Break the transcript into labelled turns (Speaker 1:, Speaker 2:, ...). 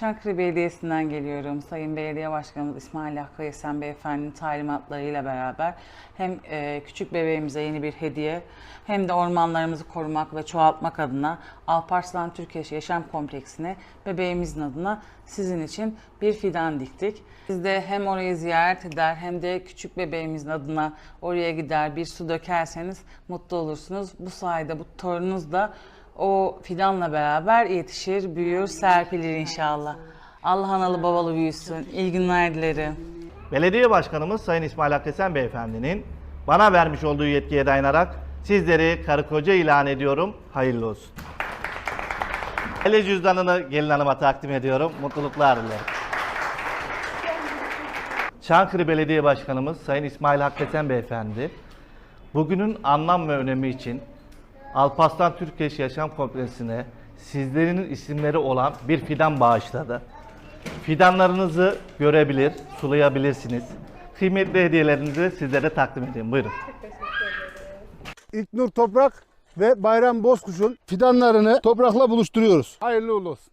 Speaker 1: Çankırı Belediyesi'nden geliyorum. Sayın Belediye Başkanımız İsmail Hakkı Esen Beyefendi'nin talimatlarıyla beraber hem e, küçük bebeğimize yeni bir hediye hem de ormanlarımızı korumak ve çoğaltmak adına Alparslan Türkiye Yaşam Kompleksi'ne bebeğimizin adına sizin için bir fidan diktik. Siz de hem orayı ziyaret eder hem de küçük bebeğimizin adına oraya gider bir su dökerseniz mutlu olursunuz. Bu sayede bu torununuz da o fidanla beraber yetişir, büyür, serpilir inşallah. Allah analı babalı büyüsün. İyi günler dilerim.
Speaker 2: Belediye Başkanımız Sayın İsmail Hakkesen Beyefendi'nin bana vermiş olduğu yetkiye dayanarak sizleri karı koca ilan ediyorum. Hayırlı olsun. Aile cüzdanını gelin hanıma takdim ediyorum. Mutluluklar dilerim. Çankırı Belediye Başkanımız Sayın İsmail Hakkesen Beyefendi bugünün anlam ve önemi için Alparslan Türkiye Yaşam Kompleksine sizlerin isimleri olan bir fidan bağışladı. Fidanlarınızı görebilir, sulayabilirsiniz. Kıymetli hediyelerinizi sizlere takdim edeyim. Buyurun.
Speaker 3: İlknur Toprak ve Bayram Bozkuş'un fidanlarını toprakla buluşturuyoruz. Hayırlı uğurlu olsun.